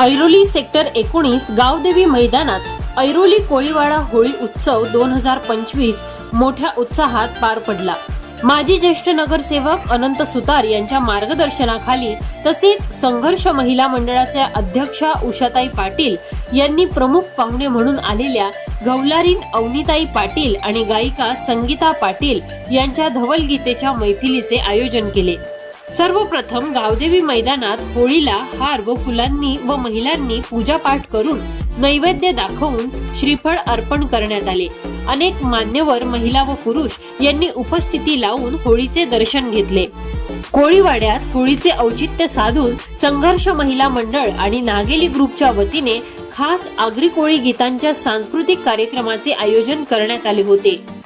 Airoli sector एकोणीस गावदेवी मैदानात ऐरोली कोळीवाडा होळी उत्सव दोन हजार पंचवीस मोठ्या उत्साहात पार पडला. माजी ज्येष्ठ नगरसेवक अनंत सुतार यांच्या मार्गदर्शनाखाली तसेच संघर्ष महिला मंडळाच्या अध्यक्षा उषाताई पाटील यांनी प्रमुख पाहुणे म्हणून आलेल्या गवलारीन अवनीताई पाटील आणि गायिका संगीता पाटील यांच्या धवलगीतेच्या मैफिलीचे आयोजन केले. सर्वप्रथम गावदेवी मैदानात होळीला हार व फुलांनी व महिलांनी पूजापाठ करून नैवेद्य दाखवून श्रीफळ अर्पण करण्यात आले. अनेक मान्यवर महिला व पुरुष यांनी उपस्थिती लावून होळीचे दर्शन घेतले. कोळीवाड्यात होळीचे औचित्य साधून संघर्ष महिला मंडळ आणि नागेली ग्रुपच्या वतीने खास आगरी कोळी गीतांच्या सांस्कृतिक कार्यक्रमाचे आयोजन करण्यात आले होते.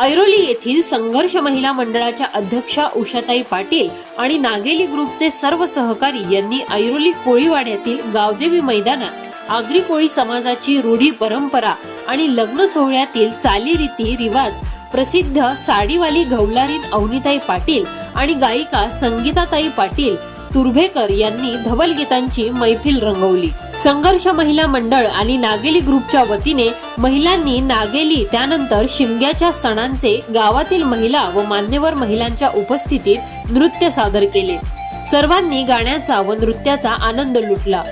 ऐरोली येथील संघर्ष महिला मंडळाच्या अध्यक्षा उषाताई पाटील आणि नागेली ग्रुपचे सर्व सहकारी यांनी ऐरोली कोळीवाड्यातील गावदेवी मैदानात आगरी कोळी समाजाची रूढी परंपरा आणि लग्न सोहळ्यातील चालीरीती रिवाज प्रसिद्ध साडीवाली घवलारीन अवनीताई पाटील आणि गायिका संगीताताई पाटील तुर्भेकर यांनी धवल गीतांची मैफिल रंगवली. संघर्ष महिला मंडळ आणि नागेली ग्रुपच्या वतीने महिलांनी नागेली त्यानंतर शिमग्याच्या सणांचे गावातील महिला व मान्यवर महिलांच्या उपस्थितीत नृत्य सादर केले. सर्वांनी गाण्याचा व नृत्याचा आनंद लुटला.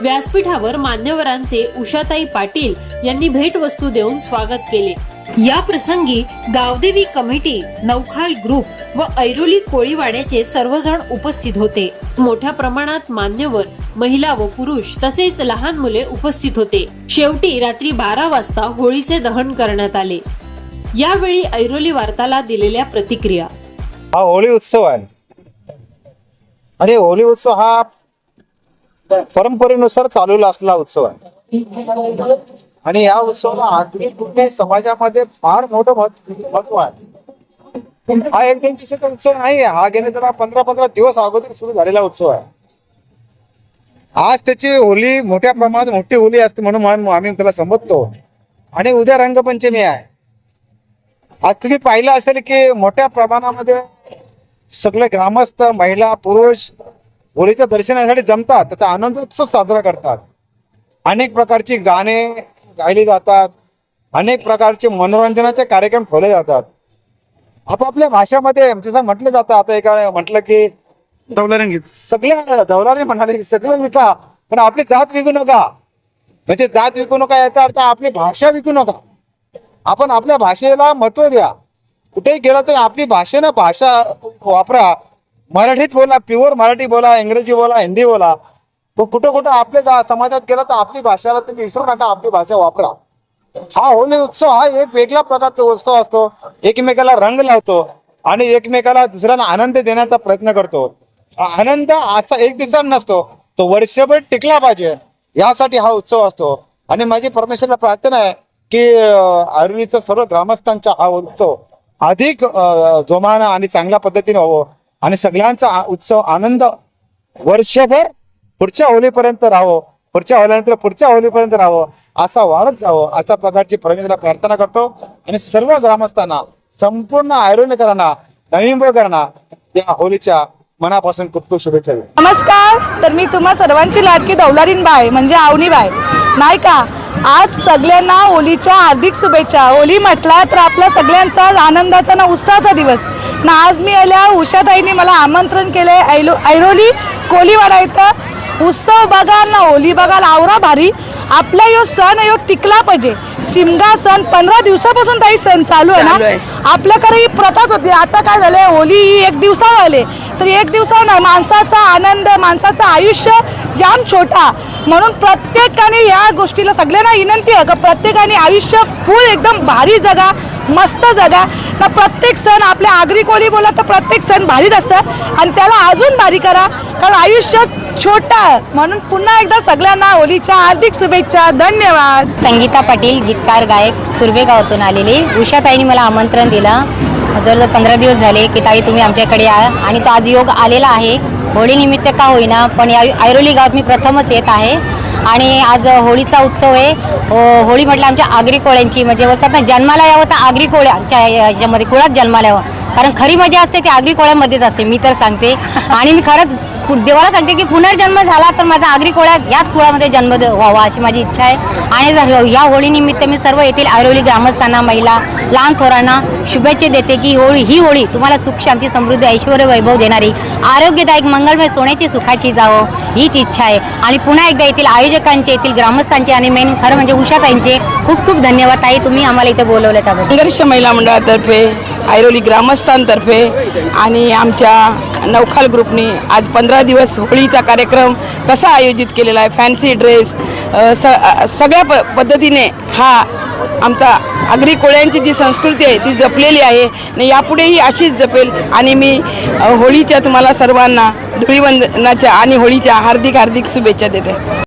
व्यासपीठावर मान्यवरांचे उषाताई पाटील यांनी भेटवस्तू देऊन स्वागत केले. या प्रसंगी गावदेवी कमिटी नौखाल ग्रुप व ऐरोली कोळीवाड्याचे सर्वजण उपस्थित होते. मोठ्या प्रमाणात मान्यवर महिला व पुरुष तसेच लहान मुले उपस्थित होते. शेवटी रात्री बारा वाजता होळीचे दहन करण्यात आले. यावेळी ऐरोली वार्ताला दिलेल्या प्रतिक्रिया. हा होळी उत्सव आहे. आणि होळी उत्सव हा परंपरेनुसार चालू असलेला उत्सव आहे. आणि या उत्सवाला आधुनिक कुठे समाजामध्ये फार मोठं महत्त्व आहे. हा एक दोन दिवसाचा उत्सव नाही आहे. हा गेले जरा पंधरा पंधरा दिवस अगोदर सुरू झालेला उत्सव आहे. आज त्याची होली मोठ्या प्रमाणात मोठी होली असते म्हणून आम्ही त्याला संबोधतो. आणि उद्या रंगपंचमी आहे. आज तुम्ही पाहिलं असेल की मोठ्या प्रमाणामध्ये सगळे ग्रामस्थ महिला पुरुष होलीच्या दर्शनासाठी जमतात. त्याचा आनंद उत्सव साजरा करतात. अनेक प्रकारची गाणे गायली जातात. अनेक प्रकारचे मनोरंजनाचे कार्यक्रम ठेवले जातात. आपापल्या भाषेमध्ये जसं म्हटलं जातं आता एका म्हटलं की दौलारंगीत सगळे दौलाने म्हणाले की सगळं विका पण आपली जात विकू नका. म्हणजे जात विकू नका याचा अर्थ आपली भाषा विकू नका. आपण आपल्या भाषेला महत्त्व द्या. कुठेही गेलं तरी आपली भाषेनं भाषा वापरा. मराठीत बोला प्युअर मराठी बोला इंग्रजी बोला हिंदी बोला. कुठं कुठं आपल्या समाजात गेला तर आपली भाषाला तुम्ही विसरू नका आपली भाषा वापरा. हा होळी उत्सव हा एक वेगळ्या प्रकारचा उत्सव असतो. एकमेकाला रंग लावतो आणि एकमेकाला दुसऱ्यांना आनंद देण्याचा प्रयत्न करतो. आनंद असा एक दिवसात नसतो तो वर्षभर टिकला पाहिजे. यासाठी हा उत्सव असतो. आणि माझी परमेश्वरला प्रार्थना आहे की आरवीचा सर्व ग्रामस्थांचा हा उत्सव अधिक जोमानं आणि चांगल्या पद्धतीने व्हावं. आणि सगळ्यांचा उत्सव आनंद वर्षभर पुढच्या होलीपर्यंत राहो पुढच्या होल्यानंतर पुढच्या होलीपर्यंत राहावं. असा वाढत जावं अशा प्रकारची परमेश्वरला प्रार्थना करतो. आणि सर्व ग्रामस्थांना संपूर्ण आयरोनिकरांना नवीनकरांना या होलीच्या मनापासून खूप खूप शुभेच्छा नमस्कार. तर मी तुम्हा सर्वांची लाडकी दौलारीन बाय म्हणजे आवनी बाय. नाही का? आज सगळ्यांना होलीच्या हार्दिक शुभेच्छा. होली म्हटला तर आपल्या सगळ्यांचा आनंदाचा ना उत्साहाचा दिवस. ना आज मी आल्या उषाताईंनी मला आमंत्रण केलंय ऐलो ऐरोली कोलीवाडा इथं. उत्सव बघाल ना होली बघाल आवरा भारी. आपला यो सण यो टिकला पाहिजे. शिमगा सण पंधरा दिवसापासून ताई सण चालू आहे ना? आपल्याकडे ही प्रथाच होती. आता काय झालंय होली ही एक दिवसावर आले. तर एक दिवसावर नाही माणसाचा आनंद माणसाचं आयुष्य जाम छोटा. म्हणून प्रत्येकाने या गोष्टीला सगळ्यांना विनंती आहे का प्रत्येकाने आयुष्य फुल एकदम भारी जगा मस्त जगा. तर प्रत्येक सण आपल्या आगरी कोळी बोला तर प्रत्येक सण भारीच असतं. आणि त्याला अजून भारी करा. कारण आयुष्य छोटा आहे. म्हणून पुन्हा एकदा सगळ्यांना होलीच्या हार्दिक शुभेच्छा. धन्यवाद. संगीता पाटील गीतकार गायक तुर्बेगावातून आलेली. उषाताईंनी मला आमंत्रण दिलं. जवळजवळ पंधरा दिवस झाले की ताई तुम्ही आमच्याकडे या आणि तो आज योग आलेला आहे. होळीनिमित्त का होईना पण या ऐरोली गावात मी प्रथमच येत आहे. आणि आज होळीचा उत्सव आहे. हो- होळी म्हटलं आमच्या आगरी कोळ्यांची म्हणजे बोलतात ना जन्माला यावं तर आगरी कोळ्यांच्या याच्यामध्ये कुळात जन्माला यावं. कारण खरी मजा असते ती आगरी कोळ्यामध्येच असते मी तर सांगते. आणि मी खरंच देवाला सांगते की पुनर्जन्म झाला तर माझा आगरी कोळ्यात याच कुळामध्ये जन्म द- व्हावा अशी माझी इच्छा आहे. आणि जर या होळीनिमित्त मी सर्व येथील ऐरोली ग्रामस्थांना महिला लहान थोरांना शुभेच्छा देते की होळी ही होळी तुम्हाला सुख शांती समृद्धी ऐश्वर वैभव देणारी आरोग्यदायक मंगलमय सोन्याची सुखाची जावं हीच इच्छा आहे. आणि पुन्हा एकदा येथील आयोजकांचे येथील ग्रामस्थांचे आणि मेन खरं म्हणजे उषाताईंचे खूप खूप धन्यवाद. ताई तुम्ही आम्हाला इथे बोलवलं त्याबद्दल. संघर्ष महिला मंडळातर्फे ऐरोली ग्रामस्थांतर्फे आणि आमच्या नवखाल ग्रुपनी आज पंधरा दिवस होळीचा कार्यक्रम कसा आयोजित केलेला आहे फॅन्सी ड्रेस स सगळ्या प पद्धतीने हा आमचा आगरी कोळ्यांची जी संस्कृती आहे ती जपलेली आहे. आणि यापुढेही अशीच जपेल. आणि मी होळीच्या तुम्हाला सर्वांना धुळीवंदनाच्या आणि होळीच्या हार्दिक हार्दिक शुभेच्छा देते.